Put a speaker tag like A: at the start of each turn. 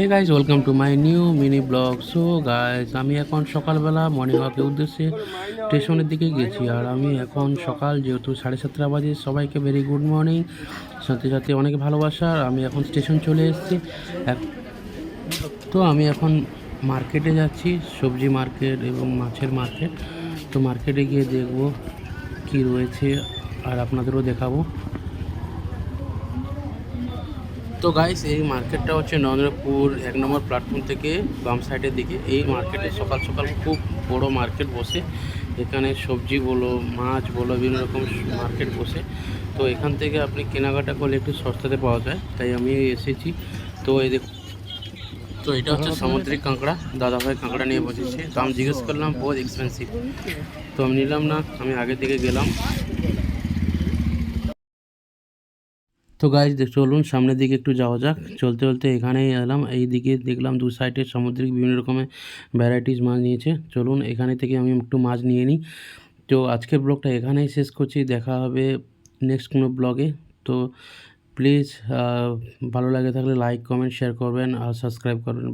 A: Hey guys welcome to my new mini blog so guys আমি এখন সকালবেলা morning ওয়াকের উদ্দেশ্যে স্টেশনের দিকে গেছি আর আমি এখন সকাল যেহেতু সাড়ে সাতটা বাজে, সবাইকে ভেরি গুড মর্নিং সাথে সাথে অনেক ভালোবাসা আর আমি এখন স্টেশন চলে এসেছি। তো আমি এখন মার্কেটে যাচ্ছি, সবজি মার্কেট এবং মাছের মার্কেট তো মার্কেটে গিয়ে দেখব কি রয়েছে আর আপনাদেরও দেখাবো। তো গাইস এই মার্কেটটা হচ্ছে নরেন্দ্রপুর, এক নম্বর প্ল্যাটফর্ম থেকে বাম সাইডের দিকে। এই মার্কেটে সকাল সকাল খুব বড় মার্কেট বসে। এখানে সবজি বলো, মাছ বলো, বিভিন্ন রকম মার্কেট বসে। তো এখান থেকে আপনি কেনাকাটা করলে একটু সস্তাতে পাওয়া যায়। তাই আমি এসেছি। তো এই দেখ তো এটা হচ্ছে সামুদ্রিক কাঁকড়া। দাদাভাই কাঁকড়া নিয়ে বসেছে। তো আমি জিজ্ঞেস করলাম, বহুত এক্সপেন্সিভ তো আমি নিলাম না, আমি আগে থেকে গেলাম। তো গাইজ চলুন, সামনের দিকে একটু যাওয়া যাক। চলতে চলতে এখানেই এলাম। এই দিকে দেখলাম দু সাইডে সামুদ্রিক বিভিন্ন রকমের ভ্যারাইটিস মাছ নিয়েছে। চলুন, এখানে থেকে আমি একটু মাছ নিয়ে নিই। তো আজকের ব্লগটা এখানেই শেষ করছি। দেখা হবে নেক্সট কোনো ব্লগে তো প্লিজ ভালো লাগে থাকলে লাইক কমেন্ট শেয়ার করবেন আর সাবস্ক্রাইব করবেন।